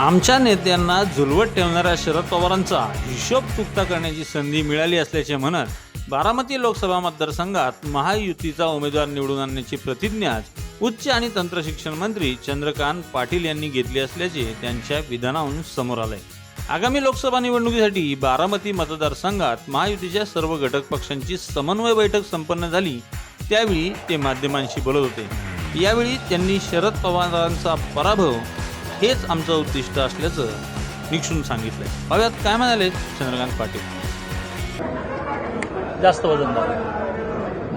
आमच्या नेत्यांना झुलवत ठेवणाऱ्या शरद पवारांचा हिशोब चुकता करण्याची संधी मिळाली असल्याचे म्हणत बारामती लोकसभा मतदारसंघात महायुतीचा उमेदवार निवडून आणण्याची प्रतिज्ञा उच्च आणि तंत्रशिक्षण मंत्री चंद्रकांत पाटील यांनी घेतली असल्याचे त्यांच्या विधानाहून समोर आलंय. आगामी लोकसभा निवडणुकीसाठी बारामती मतदारसंघात महायुतीच्या सर्व घटक पक्षांची समन्वय बैठक संपन्न झाली त्यावेळी ते माध्यमांशी बोलत होते. यावेळी त्यांनी शरद पवारांचा पराभव हेच आमचं उद्दिष्ट असल्याचं निक्षून सांगितलंय. पाहूयात काय म्हणाले चंद्रकांत पाटील. जास्त वजन झालं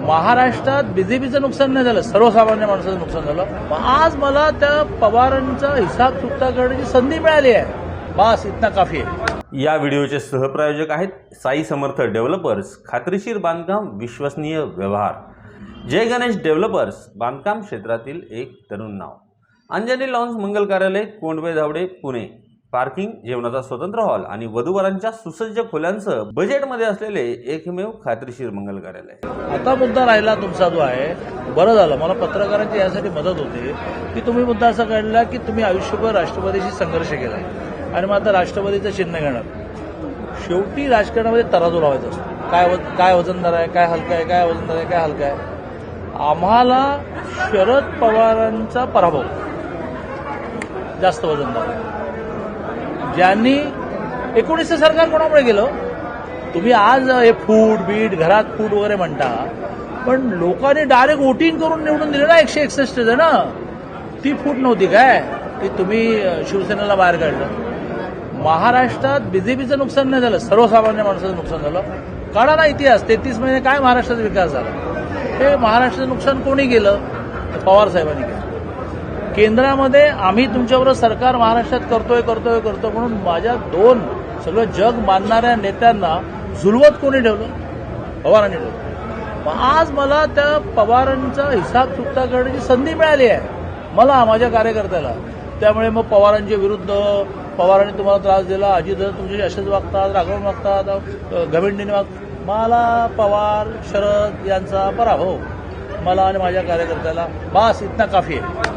महाराष्ट्रात बीजेपीचं नुकसान नाही झालं सर्वसामान्य माणसाचं नुकसान झालं. आज मला त्या पवारांचा हिसाब चुकता करण्याची संधी मिळाली आहे. बस इतना काफी आहे. या व्हिडिओचे सहप्रायोजक आहेत साई समर्थ डेव्हलपर्स खात्रीशीर बांधकाम विश्वसनीय व्यवहार. जय गणेश डेव्हलपर्स बांधकाम क्षेत्रातील एक तरुण नाव. अंजनी लॉन्स मंगल कार्यालय कोंडवे धावडे पुणे. पार्किंग जेवणाचा स्वतंत्र हॉल आणि वधूवरांच्या सुसज्ज खोल्यांसह बजेटमध्ये असलेले एकमेव खात्रीशीर मंगल कार्यालय. आता मुद्दा राहिला तुमचा जो आहे बरं झालं. मला पत्रकारांची यासाठी मदत होते. की तुम्ही मुद्दा असा काढला की तुम्ही आयुष्यभर राष्ट्रवादीशी संघर्ष केला आणि मग आता राष्ट्रवादीचं चिन्ह घेणार. शेवटी राजकारणामध्ये तराजू लावायचा असतो. काय वज- काय वजनदार आहे काय हलका आहे काय वजनदार आहे काय हलका आहे. आम्हाला शरद पवारांचा पराभव. जास्त वजन झालं ज्यांनी एकोणीसचं सरकार कोणामुळे गेलं? तुम्ही आज हे फूड बीट घरात फूड वगैरे म्हणता पण लोकांनी डायरेक्ट वोटिंग करून निवडून दिलं ना एकशे एकसष्ट जण. ती फूट नव्हती काय? ती तुम्ही शिवसेनेला बाहेर काढलं. महाराष्ट्रात बीजेपीचं नुकसान नाही झालं. सर्वसामान्य माणसाचं नुकसान झालं. काढा ना इतिहास. तेहतीस महिने काय महाराष्ट्राचा विकास झाला? हे महाराष्ट्राचं नुकसान कोणी केलं? पवार साहेबांनी केलं. केंद्रामध्ये आम्ही तुमच्याबरोबर सरकार महाराष्ट्रात करतोय करतोय करतो म्हणून माझ्या दोन सगळं जग मानणाऱ्या नेत्यांना झुलवत कोणी ठेवलं? पवारांनी ठेवलं. मग आज मला त्या पवारांचा हिसाब चुकता करण्याची संधी मिळाली आहे. मला माझ्या कार्यकर्त्याला. त्यामुळे मग पवारांच्या विरुद्ध पवारांनी तुम्हाला त्रास दिला अजित तुमच्याशी असेच वागतात राघव वागतात अ, घमेंडीने वागतात मला पवार शरद यांचा पराभव. मला आणि माझ्या कार्यकर्त्याला बास इतना काफी आहे.